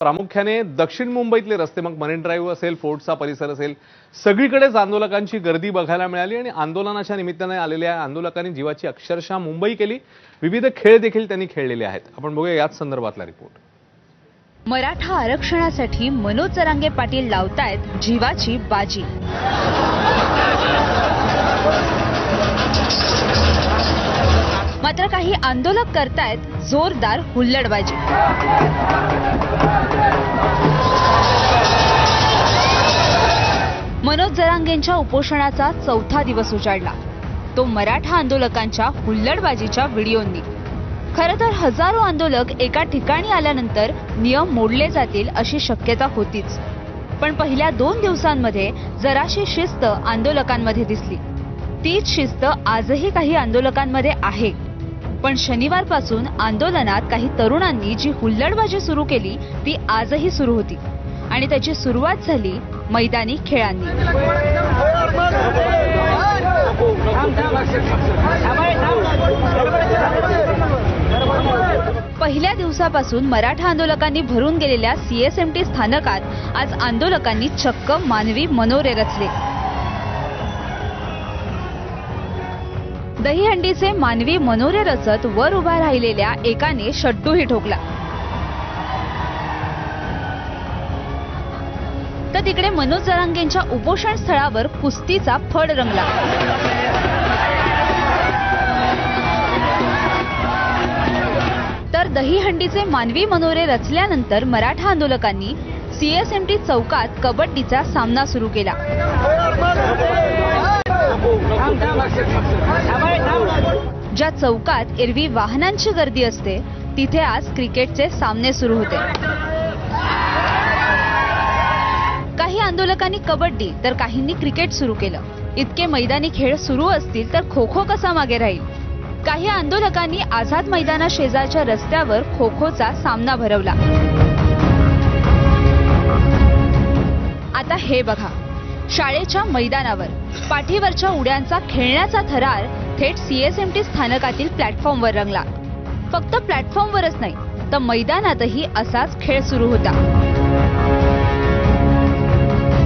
प्रामुख्याने दक्षिण मुंबईतले रस्ते मग मरीन ड्राईव्ह असेल फोर्टचा परिसर असेल सगळीकडेच आंदोलकांची गर्दी बघायला मिळाली आणि आंदोलनाच्या निमित्ताने आलेल्या आंदोलकांनी जीवाची अक्षरशः मुंबई केली. विविध खेळ देखील त्यांनी खेळलेले आहेत. आपण बघूया याच संदर्भातला रिपोर्ट. मराठा आरक्षणासाठी मनोज जरांगे पाटील लावतायत जीवाची बाजी. काही आंदोलक करतायत जोरदार हुल्लडबाजी. मनोज जरांगेंच्या उपोषणाचा चौथा दिवस उजाडला. तो मराठा आंदोलकांच्या हुल्लडबाजीच्या व्हिडिओंनी. खरं तर हजारो आंदोलक एका ठिकाणी आल्यानंतर नियम मोडले जातील अशी शक्यता होतीच. पण पहिल्या दोन दिवसांमध्ये जराशी शिस्त आंदोलकांमध्ये दिसली. तीच शिस्त आजही काही आंदोलकांमध्ये आहे. पण शनिवारपासून आंदोलनात काही तरुणांनी जी हुल्लडबाजी सुरू केली ती आजही सुरू होती. आणि त्याची सुरुवात झाली मैदानी खेळांनी. पहिल्या दिवसापासून मराठा आंदोलकांनी भरून गेलेल्या सीएसएमटी स्थानकात आज आंदोलकांनी चक्क मानवी मनोरे रचले. दहीहंडीचे मानवी मनोरे रचत वर उभा राहिलेल्या एकाने शड्डूही ठोकला. तर तिकडे मनोज जरांगेंच्या उपोषण स्थळावर कुस्तीचा फड रंगला. तर दहीहंडीचे मानवी मनोरे रचल्यानंतर मराठा आंदोलकांनी सीएसएमटी चौकात कबड्डीचा सामना सुरू केला. ज्या चौकात एरवी वाहनांची गर्दी असते तिथे आज क्रिकेटचे सामने सुरू होते. काही आंदोलकांनी कबड्डी तर काहींनी क्रिकेट सुरू केलं. इतके मैदानी खेळ सुरू असतील तर खो खो कसा मागे राहील? काही आंदोलकांनी आझाद मैदाना शेजारच्या रस्त्यावर खो खोचा सामना भरवला. आता हे बघा. शाळेच्या मैदानावर. पाठीवरच्या उड्यांचा खेळण्याचा थरार थेट सीएसएमटी स्थानकातील प्लॅटफॉर्मवर रंगला. फक्त प्लॅटफॉर्मवरच नाही तर मैदानातही असाच खेळ सुरू होता.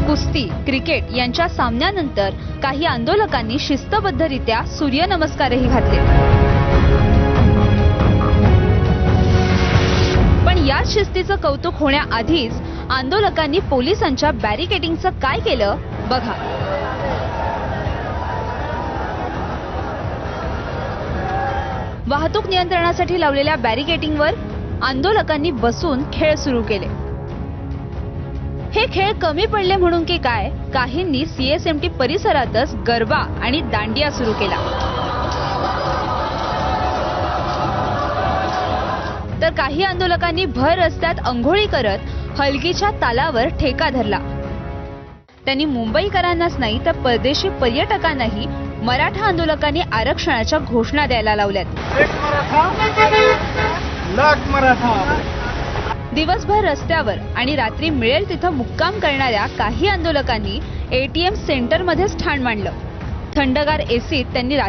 कुस्ती क्रिकेट यांच्या सामन्यानंतर काही आंदोलकांनी शिस्तबद्धरित्या सूर्यनमस्कारही घातले. पण याच शिस्तीचं कौतुक होण्याआधीच आंदोलकांनी पोलिसांच्या बॅरिकेडिंगचं काय केलं? बघा. वाहतूक नियंत्रणासाठी लावलेल्या बॅरिकेटिंगवर आंदोलकांनी बसून खेळ सुरू केले. हे खेळ कमी पडले म्हणून की काय काहींनी सीएसएमटी परिसरातच गरबा आणि दांडिया सुरू केला. तर काही आंदोलकांनी भर रस्त्यात अंघोळी करत हलगीच्या तालावर ठेका धरला. त्यांनी मुंबईकरांनाच नाही तर परदेशी पर्यटकांनाही मराठा आंदोलकांनी आरक्षणाच्या घोषणा द्यायला लावल्यात. दिवसभर रस्त्यावर आणि रात्री मिळेल तिथं मुक्काम करणाऱ्या काही आंदोलकांनी एटीएम सेंटरमध्येच ठाण मांडलं. थंडगार एसीत त्यांनी